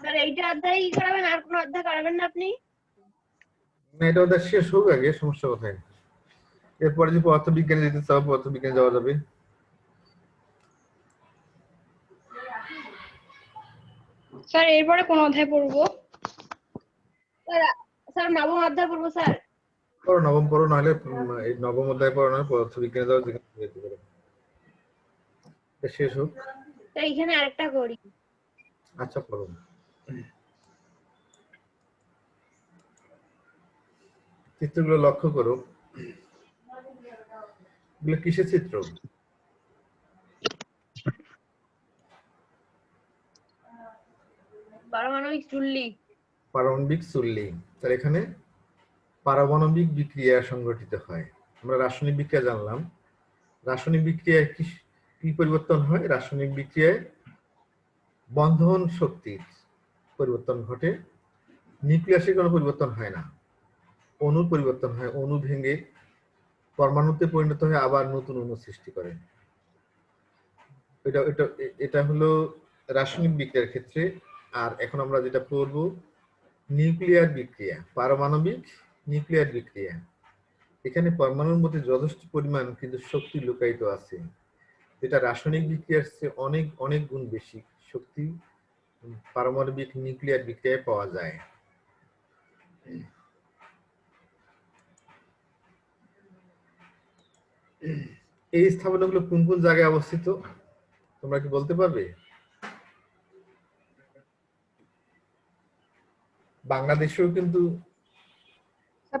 Sir এইটা অধ্যায় করাবেন আর কোনো অধ্যায় করাবেন না আপনি? না এটা ওদের শেষ হোক আগে সমস্যা কোথায়? এরপরে যদি পদার্থবিজ্ঞানে যেতে চাও পদার্থবিজ্ঞানে যাওয়া যাবে। স্যার এরপরে কোন অধ্যায় পড়ব? স্যার স্যার নবম অধ্যায় পড়ব স্যার। পড়ো নবম পড়ো নাহলে এই নবম অধ্যায় পড়ো নাহলে পদার্থবিজ্ঞানে যাও যেখানে যেতে পারো। শেষ হোক। স্যার এখানে আরেকটা করি। আচ্ছা পড়ো। চিত্রগুলো লক্ষ্য করো। এগুলো কিসের চিত্র? পারমাণবিক চুল্লি। পারমাণবিক চুল্লি। তাহলে এখানে পারমাণবিক বিক্রিয়া সংঘটিত হয়। আমরা রাসায়নিক বিক্রিয়া জানলাম। রাসায়নিক বিক্রিয়ায় কি কি পরিবর্তন হয়? রাসায়নিক বিক্রিয়ায় বন্ধন শক্তির পরিবর্তন ঘটে। নিউক্লিয়াসের কোনো পরিবর্তন হয় না। অণুর পরিবর্তন হয়, অণু ভেঙে পরমাণুতে পরিণত হয়ে আবার নতুন অণু সৃষ্টি করে। এটা এটা এটা হলো রাসায়নিক বিক্রিয়ার ক্ষেত্রে। আর এখন আমরা যেটা পড়ব, নিউক্লিয়ার বিক্রিয়া, পারমাণবিক নিউক্লিয়ার বিক্রিয়া। এখানে পরমাণুর মধ্যে যথেষ্ট পরিমাণ কিন্তু শক্তি লুকায়িত আছে। যেটা রাসায়নিক বিক্রিয়ার চেয়ে অনেক অনেক গুণ বেশি শক্তি পারমাণবিক নিউক্লিয়ার বিক্রিয়ায় পাওয়া যায়। এই স্থাপনাগুলো কোন কোন জায়গায় অবস্থিত? তোমরা কি বলতে পারবে? বাংলাদেশেও কিন্তু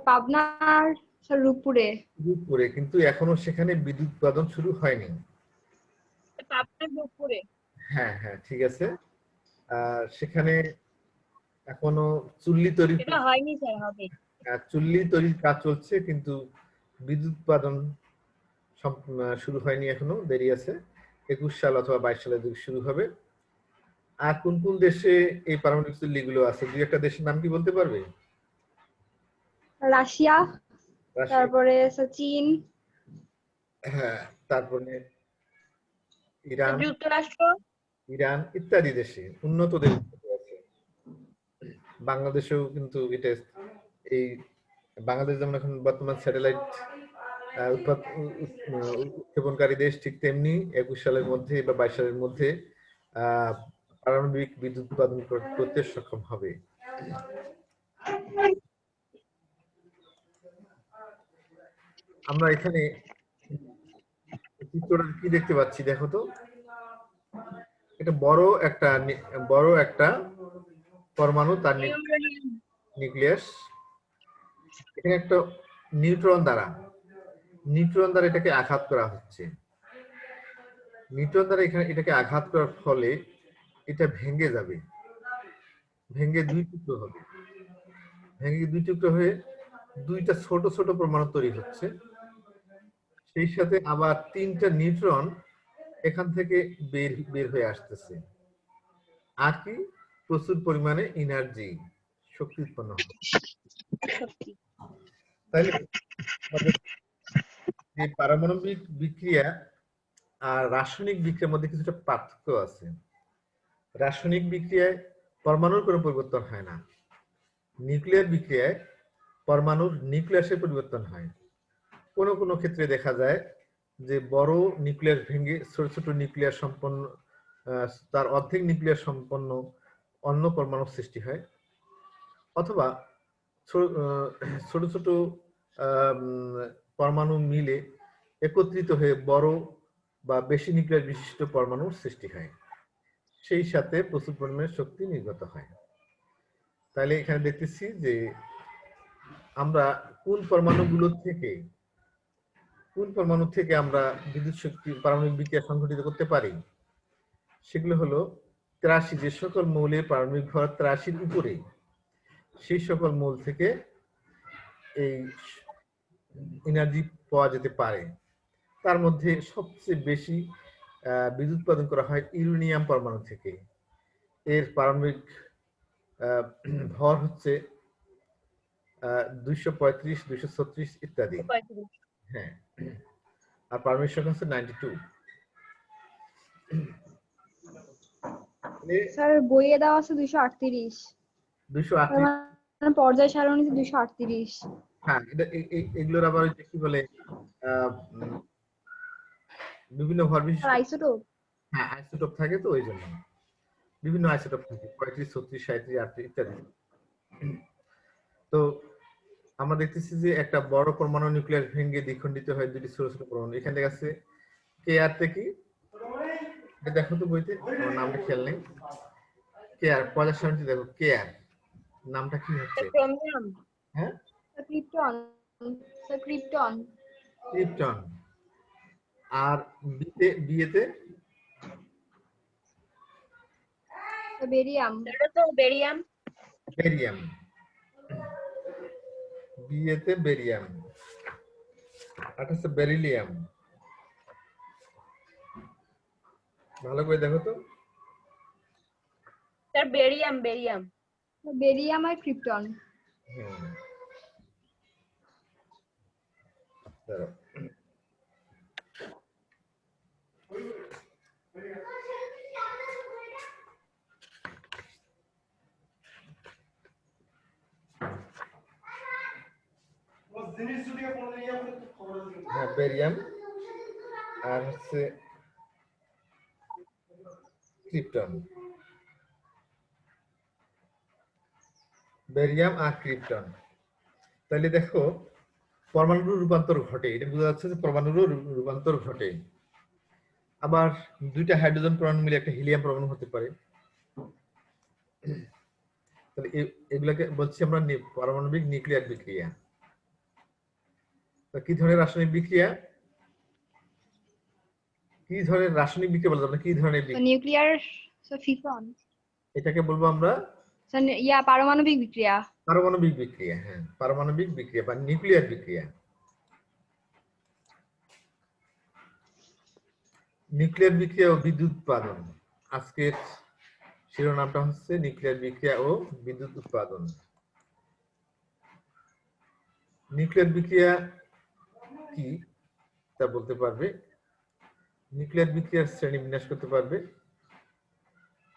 পাবনার রূপপুরে। রূপপুরে কিন্তু এখনও সেখানে বিদ্যুৎ উৎপাদন শুরু হয়নি। পাবনার রূপপুরে। হ্যাঁ হ্যাঁ ঠিক আছে। সেখানে এখনও চুল্লি তৈরি এটা হয়নি স্যার হবে। চুল্লি তৈরির কাজ চলছে কিন্তু বিদ্যুৎ উৎপাদন শুরু হয়নি এখনও দেরি আছে। একুশ সাল অথবা বাইশ সালের দিকে শুরু হবে। আর কোন কোন দেশে এই পারমাণবিক চুল্লিগুলো আছে? দুই একটা দেশের নাম কি বলতে পারবে? রাশিয়া তারপরে চীন। হ্যাঁ তারপরে ইরান। যুক্তরাষ্ট্র। ইরান ইত্যাদি দেশে। উন্নত দেশ আছে। বাংলাদেশেও কিন্তু এটা এই বাংলাদেশ যেমন এখন বর্তমান স্যাটেলাইট উৎক্ষেপণকারী দেশ ঠিক তেমনি একুশ সালের মধ্যে বা বাইশ সালের মধ্যে আহ, পারমাণবিক বিদ্যুৎ উৎপাদন করতে সক্ষম হবে। আমরা এখানে চিত্রটা কি দেখতে পাচ্ছি দেখো তো? এটা বড় একটা বড় একটা পরমাণু, তার নিউক্লিয়াস। এখানে একটা নিউট্রন দ্বারা নিউট্রন দ্বারা এটাকে আঘাত করা হচ্ছে। নিউট্রন দ্বারা এখানে এটাকে আঘাত করার ফলে এটা ভেঙে যাবে। ভেঙে দুই টুকরো হবে। ভেঙে দুই টুকরো হয়ে দুইটা ছোট ছোট পরমাণু তৈরি হচ্ছে। সেই সাথে আবার তিনটা নিউট্রন এখান থেকে বের বের হয়ে আসতেছে। আর কি? প্রচুর পরিমাণে এনার্জি শক্তি উৎপন্ন যে পারমাণবিক বিক্রিয়া আর রাসায়নিক বিক্রিয়ার মধ্যে কিছুটা পার্থক্য আছে। রাসায়নিক বিক্রিয়ায় পরমাণুর কোনো পরিবর্তন হয় না। নিউক্লিয়ার বিক্রিয়ায় পরমাণুর নিউক্লিয়াসের পরিবর্তন হয়। কোনো কোনো ক্ষেত্রে দেখা যায় যে বড় নিউক্লিয়াস ভেঙে ছোট ছোট নিউক্লিয়াস সম্পন্ন তার অর্ধেক নিউক্লিয়াস সম্পন্ন অন্য পরমাণু সৃষ্টি হয়। অথবা ছোট ছোট পরমাণু মিলে একত্রিত হয়ে বড় বা বেশি নিউক্লিয়াস বিশিষ্ট পরমাণুর সৃষ্টি হয়। সেই সাথে প্রচুর পরিমাণে শক্তি নির্গত হয়। তাহলে এখানে দেখতেছি যে আমরা কোন পরমাণুগুলো থেকে কোন পরমাণু থেকে আমরা বিদ্যুৎ শক্তি পারমাণবিক বিক্রিয়া সংঘটিত করতে পারি? সেগুলো হলো ত্রাসি যে সকল মৌলের পারমাণবিক ভর ত্রাসির উপরে সেই সকল মৌল থেকে এই এনার্জি পাওয়া যেতে পারে। তার মধ্যে সবচেয়ে বেশি বিদ্যুৎ উৎপাদন করা হয় ইউরেনিয়াম পরমাণু থেকে। এর পারমাণবিক ভর হচ্ছে দুইশো পঁয়ত্রিশ দুইশো ছত্রিশ ইত্যাদি। হ্যাঁ। আর সংখ্যা হচ্ছে নাইনটি টু স্যার বইয়ে দেওয়া আছে দুইশো আটত্রিশ। দুইশো তার আটত্রিশ মানে পর্যায় সারণীতে দুইশো আটত্রিশ। হ্যাঁ এটা এ- এ- এগুলোর আবার ওই যে কি বলে আহ, বিভিন্ন ভর বিশিষ্ট আইসোটোপ হ্যাঁ আইসোটোপ থাকে তো ওই জন্য। বিভিন্ন আইসোটোপ থাকে পঁয়ত্রিশ ছত্রিশ সাঁত্রিশ আটত্রিশ ইত্যাদি। তো আমরা দেখতেছি যে একটা বড় পরমাণু নিউক্লিয়ার ভেঙে দ্বিখণ্ডিত হয় দুটি ছোট ছোট পরমাণু এখানে দেখা যাচ্ছে কে আর কি? দেখো তো বইতে আমার নামটা খেয়াল নেই। কে আর পয়লা সারণীতে দেখো কে আর। নামটা কি হচ্ছে? হ্যাঁ? ক্রিপ্টন। ক্রিপ্টন। ক্রিপ্টন। আর বিতে বিয়েতে? বেরিয়াম। এটা তো বেরিয়াম। বেরিয়াম। বিয়েতে বেরিয়াম। আঠাশে বেরিলিয়াম। ভালো করে দেখো তো। Sir barium barium. বেরিয়াম আর ক্রিপ্টন। হুম। দাঁড়াও। হ্যাঁ বেরিয়াম আর হচ্ছে ক্রিপ্টন বেরিয়াম আর ক্রিপ্টন তাহলে দেখো, পরমাণুর রূপান্তর ঘটে এটা বোঝা যাচ্ছে যে পরমাণুরও রূ- রূপান্তর ঘটে আবার দুইটা হাইড্রোজেন পরমাণু মিলে একটা হিলিয়াম পরমাণু হতে পারে তাহলে এগুলাকে বলছি আমরা পারমাণবিক নিউক্লিয়ার বিক্রিয়া তা কি ধরনের রাসায়নিক বিক্রিয়া? কি ধরনের রাসায়নিক বিক্রিয়া বলা যাবে কি ধরনের বিক্রিয়া? নিউক্লিয়ার এটাকে বলব আমরা? ইয়া পারমাণবিক বিক্রিয়া। পারমাণবিক বিক্রিয়া হ্যাঁ। পারমাণবিক বিক্রিয়া বা নিউক্লিয়ার বিক্রিয়া। নিউক্লিয়ার বিক্রিয়া ও বিদ্যুৎ উৎপাদন। আজকের শিরোনামটা হচ্ছে নিউক্লিয়ার বিক্রিয়া ও বিদ্যুৎ উৎপাদন। নিউক্লিয়ার বিক্রিয়া কি? তা বলতে পারবে। নিউক্লিয়ার বিক্রিয়ার শ্রেণি বিন্যাস করতে পারবে।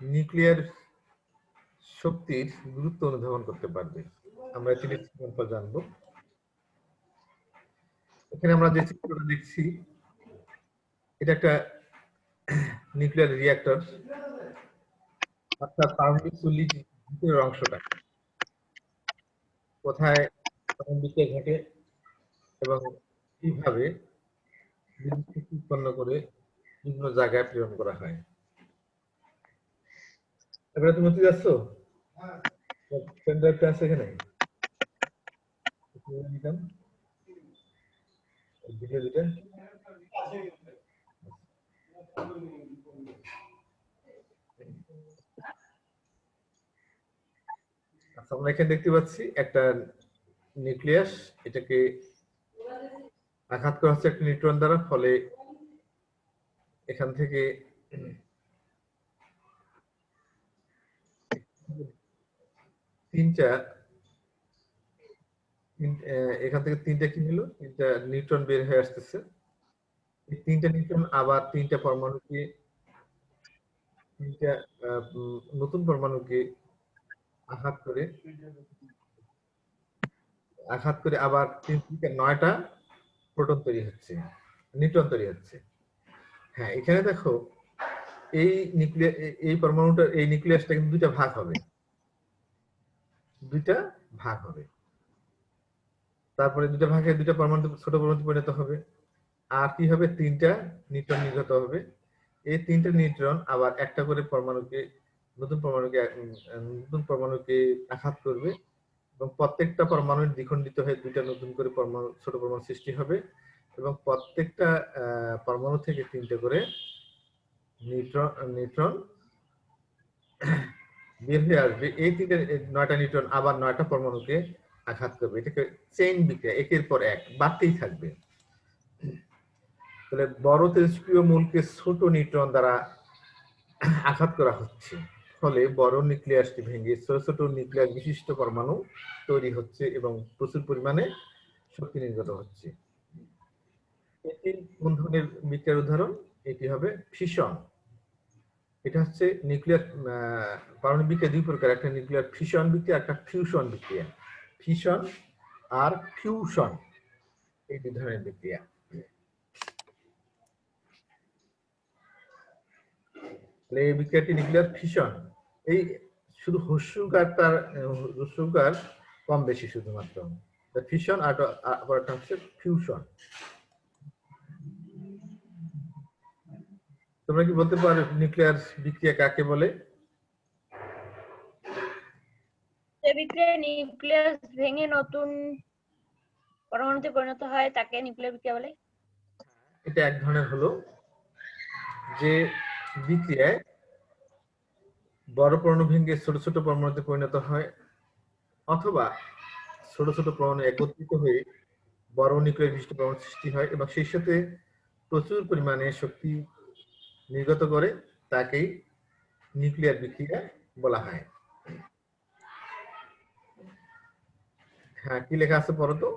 নিউক্লিয়ার শক্তির গুরুত্ব অনুধাবন করতে পারবে। আমরা সিদ্ধান্ত এখানে আমরা যে চিত্রটা দেখছি, এটা একটা নিউক্লিয়ার রিঅ্যাক্টর অর্থাৎ পারমাণবিক ভিতরের অংশটা। কোথায় বিক্রিয়া ঘটে এবং কীভাবে বিদ্যুৎ উৎপন্ন করে বিভিন্ন জায়গায় প্রেরণ করা হয়? এবারে তুমি কি যাচ্ছ? পেনড্রাইভটা আছে এখানে? ভিডিও দুটা আচ্ছা আমরা এখানে দেখতে পাচ্ছি একটা নিউক্লিয়াস এটাকে আঘাত করা হচ্ছে একটা নিউট্রন দ্বারা, ফলে এখান থেকে তিনটা তিন- এখান থেকে তিনটা কি হলো? তিনটা নিউট্রন বের হয়ে আসতেছে। তিনটা নিউট্রন আবার তিনটা পরমাণুকে, তিনটা নতুন পরমাণুকে আঘাত করে আঘাত করে আবার তিন নয়টা প্রোটন তৈরি হচ্ছে নিউট্রন তৈরি হচ্ছে। হ্যাঁ এখানে দেখো, এই নিউক্লিয়ার এই পরমাণুটা এই নিউক্লিয়াসটা কিন্তু দুইটা ভাগ হবে। দুইটা ভাগ হবে। তারপরে দুইটা ভাগে দুইটা পরমাণু, ছোট পরমাণু পরিণত হবে। আর কি হবে? তিনটা নিউট্রন নির্গত হবে। এই তিনটা নিউট্রন আবার একটা করে পরমাণুকে, নতুন পরমাণুকে নতুন পরমাণুকে আঘাত করবে। এবং প্রত্যেকটা পরমাণু দ্বিখণ্ডিত হয়ে দুইটা নতুন করে পরমাণু, ছোট পরমাণু সৃষ্টি হবে এবং প্রত্যেকটা পরমাণু থেকে তিনটে করে নিউট্রন নিউট্রন বের হয়ে আসবে। এই তিনটে নয়টা নিউট্রন আবার নয়টা পরমাণুকে আঘাত করবে। এটাকে চেইন বিক্রিয়া, একের পর এক, বাড়তেই থাকবে। তাহলে বড় তেজস্ক্রিয় মূলকে ছোট নিউট্রন দ্বারা আঘাত করা হচ্ছে। ফলে বড় নিউক্লিয়াসটি ভেঙে ছোট ছোট নিউক্লিয়াস বিশিষ্ট পরমাণু তৈরি হচ্ছে এবং প্রচুর পরিমাণে শক্তি নির্গত হচ্ছে। এটি কোন ধরনের বিক্রিয়ার উদাহরণ? এটি হবে ফিশন এটা হচ্ছে নিউক্লিয়ার পারমাণবিক বিক্রিয়া দুই প্রকার, একটা নিউক্লিয়ার ফিশন বিক্রিয়া, একটা ফিউশন বিক্রিয়া। ফিশন আর ফিউশন এই দুই ধরনের বিক্রিয়া। তাহলে এই বিক্রিয়াটি নিউক্লিয়ার ফিশন এই শুধু হস্যকারটার হস্যকার কম বেশি শুধুমাত্র। ফিশন আর একটা হচ্ছে ফিউশন তোমরা কি বলতে পারো নিউক্লিয়ার বিক্রিয়া কাকে বলে? যে বিক্রিয়ায় নিউক্লিয়াস ভেঙে নতুন পরমাণুতে পরিণত হয় তাকে নিউক্লিয়ার বিক্রিয়া বলে? এটা এক ধরনের হলো যে বিক্রিয়ায় বড় পরমাণু ভেঙে ছোট ছোট পরমাণুতে পরিণত হয়, অথবা ছোট ছোট পরমাণু একত্রিত হয়ে বড় নিউক্লিয়ার বিশিষ্ট পরমাণু সৃষ্টি হয় এবং সেই সাথে প্রচুর পরিমাণে শক্তি নির্গত করে তাকেই নিউক্লিয়ার বিক্রিয়া বলা হয়। হ্যাঁ কি লেখা আছে পড়ো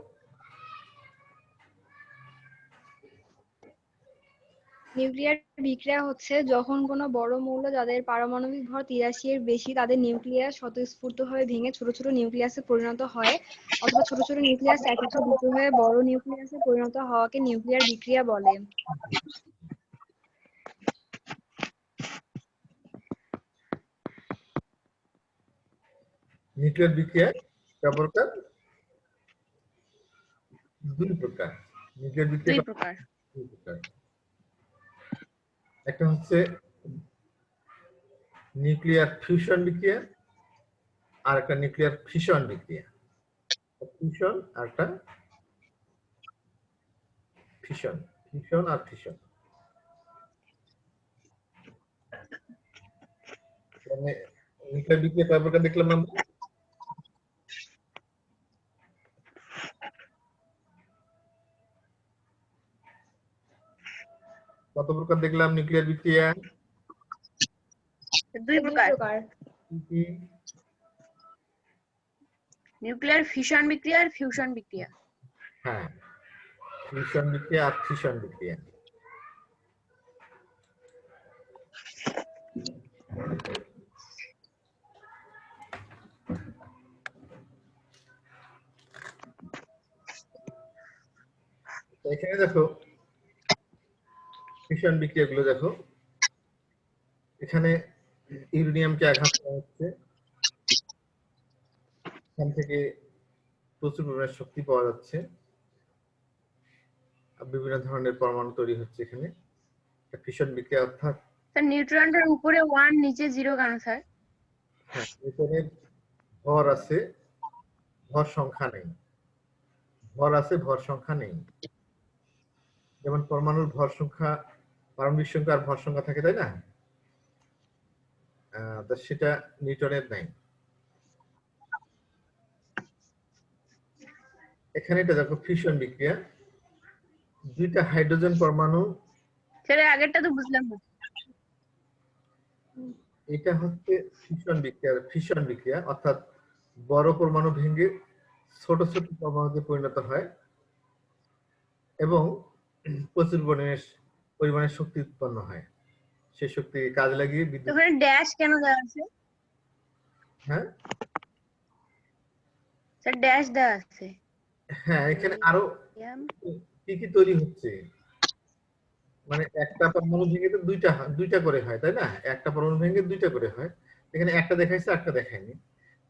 নিউক্লিয়ার বিক্রিয়া হচ্ছে যখন কোনো বড় মৌল যাদের পারমাণবিক ভর তিরাশি এর বেশি তাদের নিউক্লিয়াস স্বতঃস্ফূর্তভাবে ভেঙে ছোট ছোট নিউক্লিয়াসে পরিণত হয় অথবা ছোট ছোট নিউক্লিয়াস একত্রে যুক্ত হয়ে বড় নিউক্লিয়াসে পরিণত হওয়াকে নিউক্লিয়ার বিক্রিয়া বলে। নিউক্লিয়ার বিক্রিয়া প্রকার? দুই প্রকার। নিউক্লিয়ার দুই বিক্রিয়া প্রকার। দুই প্রকার। একটা হচ্ছে নিউক্লিয়ার ফিউশন বিক্রিয়া আর একটা নিউক্লিয়ার ফিশন বিক্রিয়া। ফিউশন আর একটা ফিশন ফিউশন আর ফিশন নিউক্লিয়ার বিক্রিয়া কয় প্রকার দেখলাম আমরা। কত প্রকার দেখলাম নিউক্লিয়ার বিক্রিয়া দুই দুই প্রকার প্রকার কি কি? নিউক্লিয়ার ফিশন বিক্রিয়া আর ফিউশন বিক্রিয়া হ্যাঁ ফিউশন বিক্রিয়া আর ফিশন বিক্রিয়া তো এখানে দেখো ফিশন বিক্রিয়াগুলো দেখো। এখানে ইউরেনিয়ামকে আঘাত করা হচ্ছে। এখান থেকে প্রচুর পরিমাণে শক্তি পাওয়া যাচ্ছে। বিভিন্ন ধরনের পরমাণু তৈরি হচ্ছে এখানে। ফিশন বিক্রিয়া অর্থাৎ স্যার নিউট্রনটার উপরে ওয়ান নিচে জিরো কেন স্যার? হ্যাঁ, এখানে ভর আছে ভর সংখ্যা নেই। ভর আছে ভর সংখ্যা নেই। যেমন পরমাণুর ভর সংখ্যা পারমাণবিক সংখ্যা আর ভর সংখ্যা থাকে তাই না? সেটা নিউটনের নাই। এখানে এটা দেখো ফিশন বিক্রিয়া। দুইটা হাইড্রোজেন পরমাণু। স্যার আগেরটা তো বুঝলাম না। এটা হচ্ছে ফিশন বিক্রিয়া ফিশন বিক্রিয়া। অর্থাৎ বড় পরমাণু ভেঙে ছোট ছোট পরমাণুতে পরিণত হয়। এবং প্রচুর পরিমাণে পরিমাণে শক্তি উৎপন্ন হয়। সেই শক্তি কাজে লাগিয়ে বিদ্যুৎ ওখানে ড্যাশ কেন দেওয়া আছে? হ্যাঁ? স্যার ড্যাশ দেওয়া আছে। হ্যাঁ এখানে আরও কি কি তৈরি হচ্ছে? মানে একটা পরমাণু ভেঙে তো দুইটা দুইটা করে হয় তাই না? একটা পরমাণু ভেঙে দুইটা করে হয়। এখানে একটা দেখাইছে একটা দেখায়নি।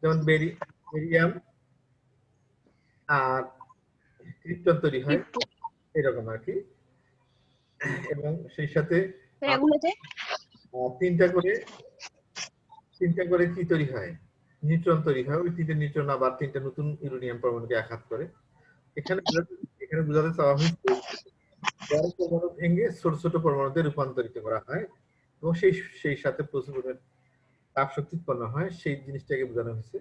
যেমন বেরি বেরিয়াম আর ক্রিপ্টন তৈরি হয়। এরকম আর কি। এবং সেই সাথে আহ, তিনটা করে তিনটা করে কি তৈরি হয়? নিউট্রন তৈরি হয়। ওই তিনটে নিউট্রন আবার তিনটা নতুন ইউরেনিয়াম পরমাণুকে আঘাত করে। এখানে বোঝাতে- এখানে বোঝাতে চাওয়া হয়েছে বড় পরমাণু ভেঙে ছোট ছোট পরমাণুতে রূপান্তরিত করা হয় এবং সেই সেই সাথে প্রচুর তাপ শক্তি উৎপন্ন হয়। সেই জিনিসটাকে বোঝানো হয়েছে।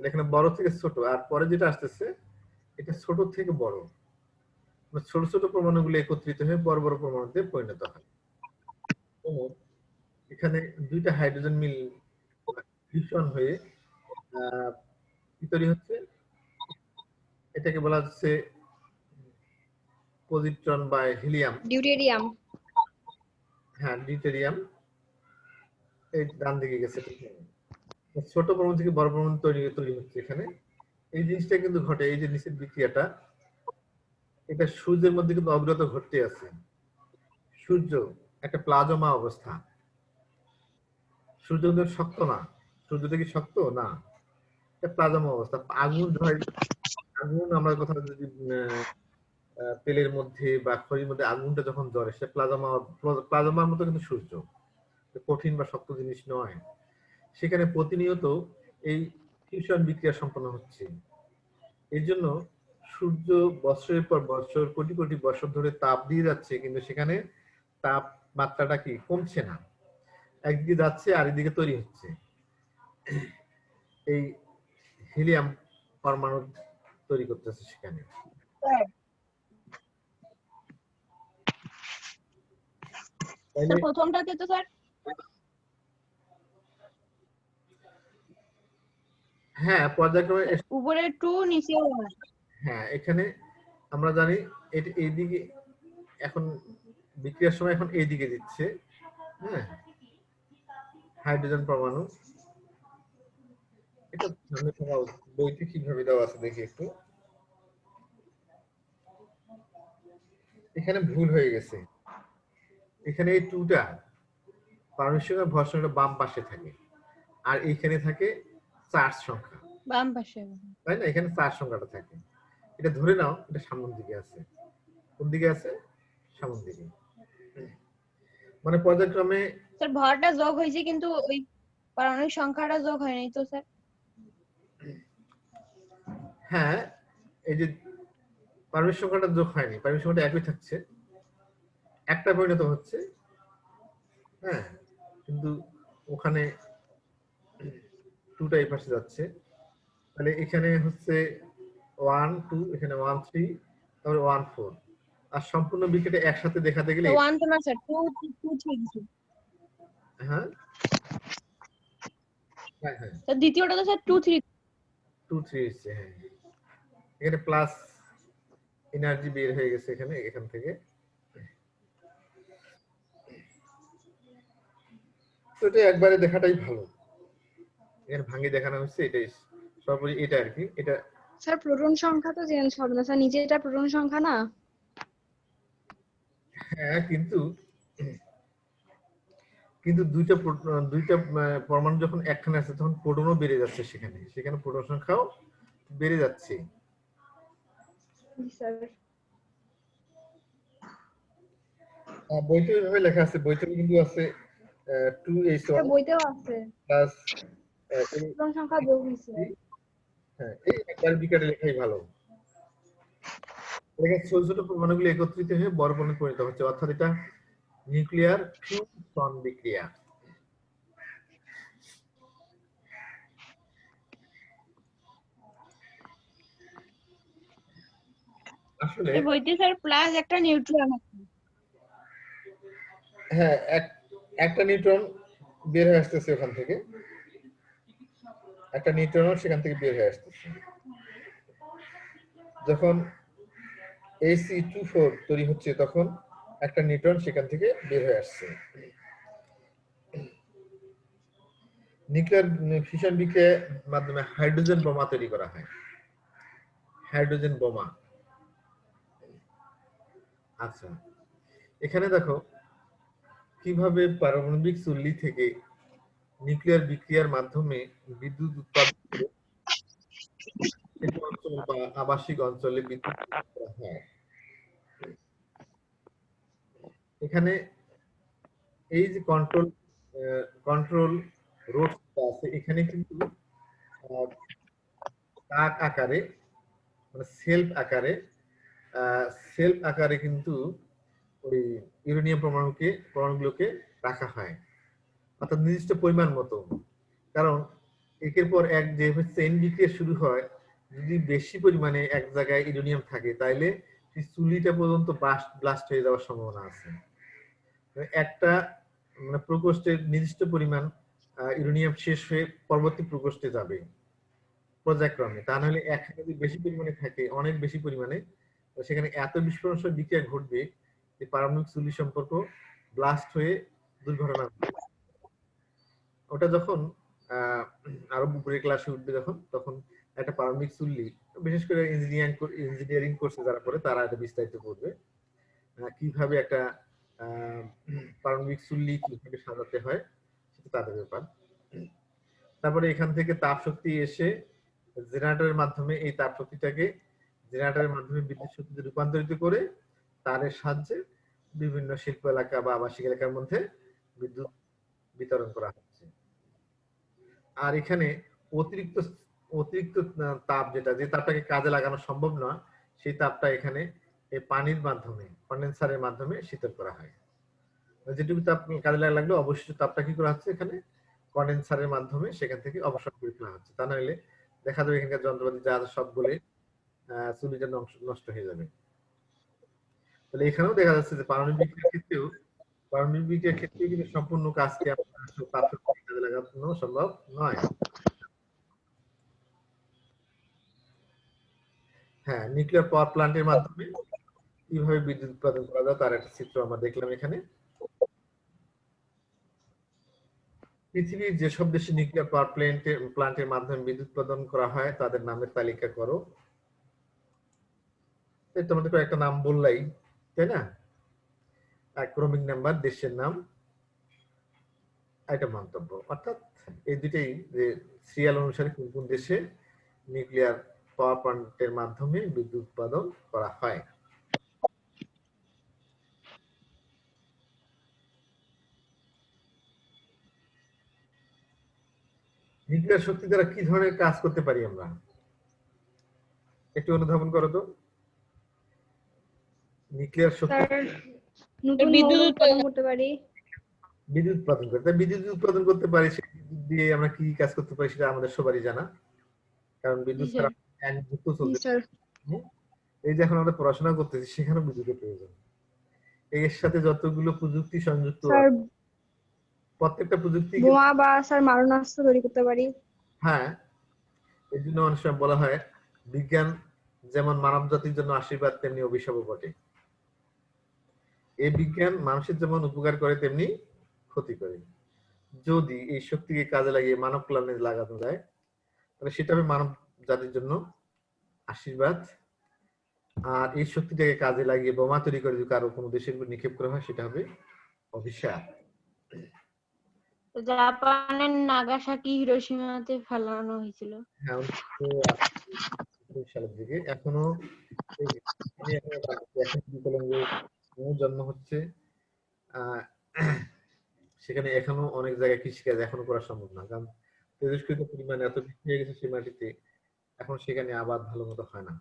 এখানে বড় থেকে ছোট আর পরে যেটা আসতেছে এটা ছোট থেকে বড়। ছোট ছোট পরমাণুগুলো একত্রিত হয়ে বড় বড় পরমাণুতে পরিণত হয়। এখানে দুইটা হাইড্রোজেন মিল ফিউশন হয়ে তৈরি হচ্ছে এটাকে বলা হচ্ছে পজিট্রন বা হিলিয়াম ডিউটেরিয়াম হ্যাঁ ডিউটেরিয়াম এই ডান দিকে গেছে। ছোট পরমাণু থেকে বড় পরমাণু তৈরি তৈরি হচ্ছে এখানে। এই জিনিসটা কিন্তু ঘটে এই যে নিচের বিক্রিয়াটা এটা সূর্যের মধ্যে কিন্তু অবিরত ঘটতে আছে। সূর্য একটা প্লাজমা অবস্থা। সূর্য শক্ত না। সূর্যটা কি শক্ত? না। প্লাজমা অবস্থা। আগুন ধরে আগুন আমরা কোথাও যদি তেলের মধ্যে বা খড়ির মধ্যে আগুনটা যখন জ্বরে সে প্লাজমা প্লাজমার মতো কিন্তু সূর্য। কঠিন বা শক্ত জিনিস নয়। সেখানে প্রতিনিয়ত এই ফিউশন বিক্রিয়া সম্পন্ন হচ্ছে। এর জন্য সূর্য বছরের পর বছর কোটি কোটি বছর ধরে তাপ দিয়ে যাচ্ছে কিন্তু সেখানে তাপমাত্রাটা কি? কমছে না। একদিকে যাচ্ছে আর একদিকে তৈরি হচ্ছে। এই হিলিয়াম পরমাণু তৈরি করতেছে সেখানে। প্রথমটাতে তো স্যার? হ্যাঁ পর্যায়ক্রমে উপরে টু নিচে। হ্যাঁ এখানে আমরা জানি এইদিকে এখন বিক্রিয়ার সময় এখন এইদিকে দিচ্ছে হ্যাঁ? হাইড্রোজেন পরমাণু। এটা। বইতে কীভাবে দেওয়া আছে দেখি একটু। এখানে ভুল হয়ে গেছে। এখানে এই টুটা পারমাণবিক সংখ্যা ভর সংখ্যাটা বাম পাশে থাকে। আর এইখানে থাকে চার্জ সংখ্যা। বাম পাশে। তাই না? এখানে চার সংখ্যাটা থাকে। এটা ধরে নাও এটা সামনের দিকে আছে। কোন দিকে আছে? সামনের দিকে। মানে পর্যায়ক্রমে স্যার ভরটা যোগ হয়েছে কিন্তু ওই পারমাণবিক সংখ্যাটা যোগ হয় নাই তো স্যার? হ্যাঁ এই যে পারমিট সংখ্যাটা যোগ হয়নি পারমিট সংখ্যাটা একই থাকছে। একটা পরিণত হচ্ছে। হ্যাঁ কিন্তু ওখানে টুটা এই পাশে যাচ্ছে। তাহলে এখানে হচ্ছে ওয়ান টু এখানে ওয়ান থ্রি তারপরে ওয়ান ফোর। আর সম্পূর্ণ একসাথে দেখাতে গেলে ওয়ান তো না স্যার টু টু থ্রি হ্যাঁ? হ্যাঁ হ্যাঁ। স্যার দ্বিতীয়টা তো sir two three. Two three এসছে হ্যাঁ। এখানে প্লাস এনার্জি বের হয়ে গেছে এখানে এখান থেকে। তো এটা একবারে দেখাটাই ভালো। এখানে ভাঙে দেখানো হচ্ছে এটাই সর্বোপরি এটা আর কি। এটা স্যার প্রোটন সংখ্যা তো চেঞ্জ হবে না। স্যার নিচে এটা প্রোটন সংখ্যা না? হ্যাঁ কিন্তু কিন্তু দুইটা দুইটা পরমাণু যখন একখানে আছে তখন প্রোটনও বেড়ে যাচ্ছে সেখানে। সেখানে প্রোটন সংখ্যাও বেড়ে যাচ্ছে। বইতে এভাবে লেখা আছে বইতে কিন্তু আছে টু এইচ বইতেও আছে। প্লাস প্রোটন সংখ্যা যোগ হয়েছে। হ্যাঁ এই বিকারে লেখাই ভালো। লেখা ছোট ছোট পরমাণুগুলো একত্রিত হয়ে বড় পরমাণু পরিণত হচ্ছে। অর্থাৎ এটা নিউক্লিয়ার ফিউশন বিক্রিয়া। আসলে এই বইতে স্যার প্লাস একটা নিউট্রন আছে। হ্যাঁ এক একটা নিউট্রন বের হয়ে আসতেছে ওখান থেকে। একটা নিউট্রনও সেখান থেকে বের হয়ে আসতেছে। যখন এসি টু ফোর তৈরি হচ্ছে তখন একটা নিউট্রন সেখান থেকে বের হয়ে আসছে। নিউক্লিয়ার ফিশন বিক্রিয়ার মাধ্যমে হাইড্রোজেন বোমা তৈরি করা হয়। হাইড্রোজেন বোমা। আচ্ছা এখানে দেখো, কীভাবে পারমাণবিক চুল্লি থেকে নিউক্লিয়ার বিক্রিয়ার মাধ্যমে বিদ্যুৎ উৎপাদন বা আবাসিক অঞ্চলে বিদ্যুৎ এখানে এই যে কন্ট্রোল কন্ট্রোল রোড আছে, এখানে কিন্তু তাক আকারে মানে সেলফ আকারে সেলফ আকারে কিন্তু ওই ইউরেনিয়াম পরমাণুকে, পরমাণুগুলোকে রাখা হয়। অর্থাৎ নির্দিষ্ট পরিমাণ মতো। কারণ একের পর এক যে চেন বিক্রিয়া শুরু হয়, যদি বেশি পরিমাণে এক জায়গায় ইউরেনিয়াম থাকে, তাইলে চুলিটা পর্যন্ত ব্লাস্ট হয়ে যাওয়ার সম্ভাবনা আছে। একটা মানে প্রকোষ্ঠের নির্দিষ্ট পরিমাণ ইউরেনিয়াম শেষ হয়ে পরবর্তী প্রকোষ্ঠে যাবে। পর্যায়ক্রমে। তা নাহলে একসাথে যদি বেশি পরিমাণে থাকে, অনেক বেশি পরিমাণে সেখানে এত বিস্ফোরণ বিক্রিয়া ঘটবে যে পারমাণবিক চুল্লি সম্পর্ক ব্লাস্ট হয়ে দুর্ঘটনা ঘটবে। ওটা যখন আরও উপরে ক্লাসে উঠবে যখন, তখন একটা পারমাণবিক চুল্লি বিশেষ করে ইঞ্জিনিয়ারিং ইঞ্জিনিয়ারিং কোর্সে যারা পড়ে, তারা এটা বিস্তারিত করবে। কীভাবে একটা পারমাণবিক চুল্লি কীভাবে সাজাতে হয়, সেটা তাদের ব্যাপার। তারপরে এখান থেকে তাপ শক্তি এসে জেনারেটরের মাধ্যমে এই তাপ শক্তিটাকে জেনারেটরের মাধ্যমে বিদ্যুৎ শক্তিতে রূপান্তরিত করে, তারের সাহায্যে বিভিন্ন শিল্প এলাকা বা আবাসিক এলাকার মধ্যে বিদ্যুৎ বিতরণ করা হচ্ছে। আর এখানে অতিরিক্ত অতিরিক্ত তাপ যেটা, যে তাপটাকে কাজে লাগানো সম্ভব নয়, সেই তাপটা এখানে এই পানির মাধ্যমে কন্ডেন্সারের মাধ্যমে শীতল করা হয়। যেটুকু তাপ কাজে লাগা, লাগল, অবশিষ্ট তাপটা কি করা হচ্ছে এখানে? কন্ডেন্সারের মাধ্যমে সেখান থেকে অবসর করে ফেলা হচ্ছে। তা নাহলে দেখা যাবে এখানকার যন্ত্রপাতি যা সবগুলো চুলিটা নষ্ট হয়ে যাবে। তাহলে এখানেও দেখা যাচ্ছে যে পারমাণবিক ক্ষেত্রেও পারমাণবিক বিক্রিয়ার ক্ষেত্রেও কিন্তু সম্পূর্ণ কাজকে কাজে লাগানো সম্ভব নয়। হ্যাঁ নিউক্লিয়ার পাওয়ার প্ল্যান্টের মাধ্যমে কীভাবে বিদ্যুৎ উৎপাদন করা যায় তার একটা চিত্র আমরা দেখলাম এখানে। পৃথিবীর যেসব দেশে নিউক্লিয়ার পাওয়ার প্ল্যান্টের প্ল্যান্টের মাধ্যমে বিদ্যুৎ উৎপাদন করা হয়, তাদের নামের তালিকা করো। তোমাদের কয়েকটা নাম বললাই, তাই না? ক্রমিক নাম্বার দেশের নাম একটা মন্তব্য। অর্থাৎ এই দুটেই যে সিরিয়াল অনুসারে কোন কোন দেশে নিউক্লিয়ার পাওয়ার প্ল্যান্টের মাধ্যমে বিদ্যুৎ উৎপাদন করা হয়। নিউক্লিয়ার শক্তি দ্বারা কি ধরনের কাজ করতে পারি আমরা? একটু অনুধাবন করো তো। নিউক্লিয়ার শক্তি নতুন বিদ্যুৎ উৎপাদন করতে পারি। বিদ্যুৎ উৎপাদন করে বিদ্যুৎ উৎপাদন করতে পারি সেই বিদ্যুৎ দিয়ে আমরা কি কি কাজ করতে পারি সেটা আমাদের সবারই জানা। কারণ বিদ্যুৎ ছাড়া ফ্যান যুক্ত চলতে এই যে এখন আমরা পড়াশোনা করতেছি সেখানেও বিদ্যুতের প্রয়োজন। এর সাথে যতগুলো প্রযুক্তি সংযুক্ত প্রত্যেকটা প্রযুক্তি বোমা বা স্যার মারণাস্ত্র তৈরি করতে পারি। হ্যাঁ। এই জন্য অনেক সময় বলা হয় বিজ্ঞান যেমন মানব জাতির জন্য আশীর্বাদ তেমনি অভিশাপও বটে। এই বিজ্ঞান মানুষের যেমন উপকার করে তেমনি ক্ষতি করে। যদি এই শক্তিকে কাজে লাগিয়ে মানব কল্যাণে লাগানো যায় তাহলে সেটা হবে মানব জাতির জন্য আশীর্বাদ। আর এই শক্তিটাকে কাজে লাগিয়ে বোমা তৈরি করে যদি কারও কোনো দেশের উপর নিক্ষেপ করা হয় সেটা হবে অভিশাপ। জাপানের নাগাসাকি হিরোশিমাতে ফেলানো হয়েছিল। হ্যাঁ সালের দিকে। এখনও জন্ম হচ্ছে। সেখানে এখনও অনেক জায়গায় কৃষিকাজ এখনও করা সম্ভব না। কারণ তেজস্ক্রিত পরিমাণ এত বৃদ্ধি হয়ে গেছে সেই মাটিতে, এখন সেখানে আবাদ ভালো মতো হয় না।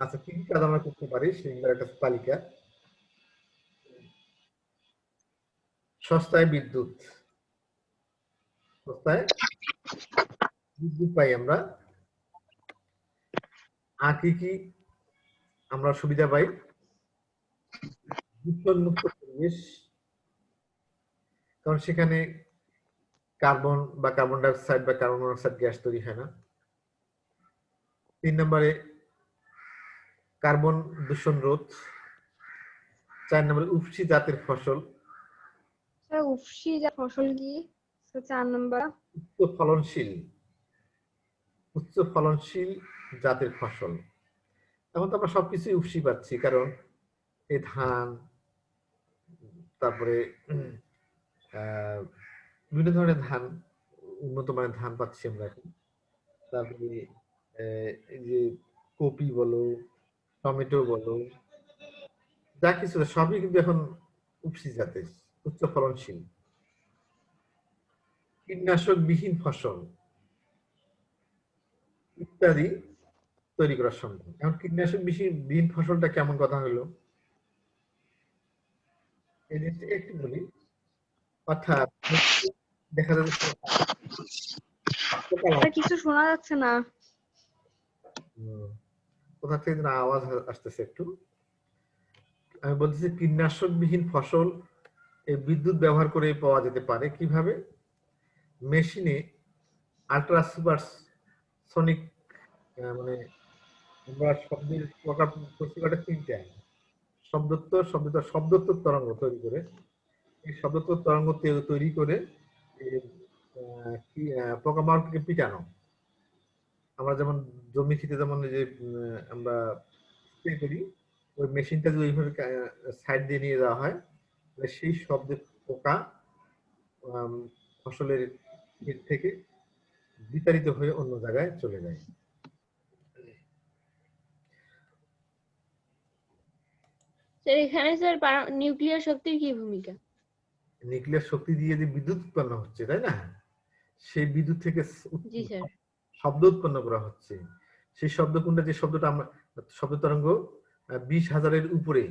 আচ্ছা কি কি কাজ আমরা করতে পারি সেগুলোর একটা তালিকা? সস্তায় বিদ্যুৎ। সস্তায় বিদ্যুৎ পাই আমরা। আর কি কি আমরা সুবিধা পাই। দূষণ মুক্ত পরিবেশ। কারণ সেখানে কার্বন বা কার্বন ডাইঅক্সাইড বা কার্বন মনোক্সাইড গ্যাস তৈরি হয় না। তিন নম্বরে কার্বন দূষণ রোধ। চার নম্বরে উফসি জাতের ফসল। স্যার উফসি ফসল কি? চার নাম্বার। উচ্চ ফলনশীল। উচ্চ ফলনশীল জাতের ফসল। এখন তো আমরা সবকিছুই উফসি পাচ্ছি, কারণ এই ধান, তারপরে বিভিন্ন ধরনের ধান, উন্নত মানের ধান পাচ্ছি আমরা এখন। তারপরে যে কপি বলো, টমেটো বলো, যা কিছু, সবই কিন্তু এখন উপসি জাতের, উচ্চ ফলনশীল। কীটনাশক বিহীন ফসল ইত্যাদি তৈরি করা সম্ভব এখন কীটনাশক বিহীন বিহীন ফসলটা কেমন কথা হলো? এই জিনিসটা একটু বলি। অর্থাৎ দেখা যাচ্ছে কিছু শোনা যাচ্ছে না। কোথা থেকে যেন আওয়াজ আসতেছে একটু। আমি বলতেছি কীটনাশক বিহীন ফসল এই বিদ্যুৎ ব্যবহার করে পাওয়া যেতে পারে। কীভাবে? মেশিনে আল্ট্রা সুপার সনিক মানে আমরা শব্দের প্রকার কটা তিনটা। শব্দত্ব শব্দত্ব শব্দত্ব তরঙ্গ তৈরি করে। এই শব্দত্ব তরঙ্গ তৈরি করে পোকামাকড়কে পিটানো। আমরা যেমন জমি খেতে যেমন যে আমরা স্প্রে করি, ওই মেশিনটা যদি ওইভাবে সাইড দিয়ে নিয়ে যাওয়া হয়, তাহলে সেই শব্দের পোকা ফসলের থেকে বিতাড়িত হয়ে অন্য জায়গায় চলে যায়। স্যার এখানে স্যার নিউক্লিয়ার শক্তির কি ভূমিকা? নিউক্লিয়ার শক্তি দিয়ে যে বিদ্যুৎ উৎপন্ন হচ্ছে তাই না? সেই বিদ্যুৎ থেকে জি স্যার শব্দ উৎপন্ন করা হচ্ছে। সেই যে শব্দটা আমরা শব্দ তরঙ্গ বিশ হাজারের উপরে।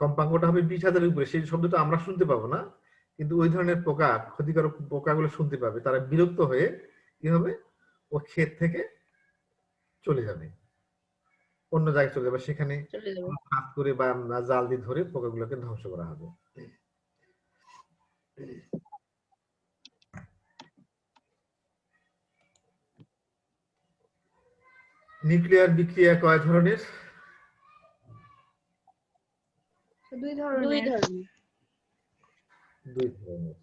কম্পাঙ্কটা হবে বিশ হাজারের উপরে। সেই শব্দটা আমরা শুনতে পাবো না কিন্তু ওই ধরনের পোকা ক্ষতিকারক পোকাগুলো শুনতে পাবে। তারা বিরক্ত হয়ে কি হবে? ও ক্ষেত থেকে চলে যাবে। অন্য জায়গায় চলে যাবে সেখানে হাত করে বা জাল দিয়ে ধরে পোকাগুলোকে ধ্বংস করা হবে। নিউক্লিয়ার বিক্রিয়া কয় ধরনের? দুই দুই ধরনের। ধরনের। দুই ধরনের।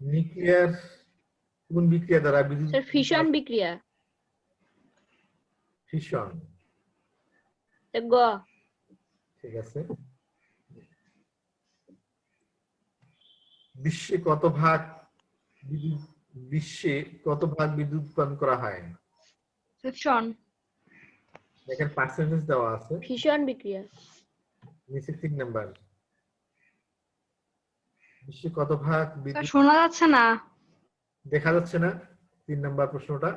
নিউক্লিয়ার কোন বিক্রিয়া দ্বারা বিদ্যুৎ ফিশন বিক্রিয়া। গ ঠিক আছে। বিশ্বে কত ভাগ বিদ্যুৎ বিশ্বে কত ভাগ বিদ্যুৎ উৎপাদন করা হয়? ফিকশন দেখেন পার্সেন্টেজ দেওয়া আছে। ফিশন বিক্রিয়া। নিচে তিন নাম্বার। বিশ্বে কত ভাগ বিদ্যুৎ শোনা যাচ্ছে না। দেখা যাচ্ছে না। তিন নাম্বার প্রশ্নটা।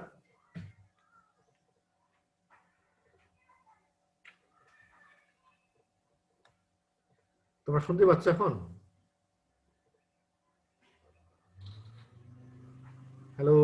তোমরা শুনতে পাচ্ছ এখন? হ্যালো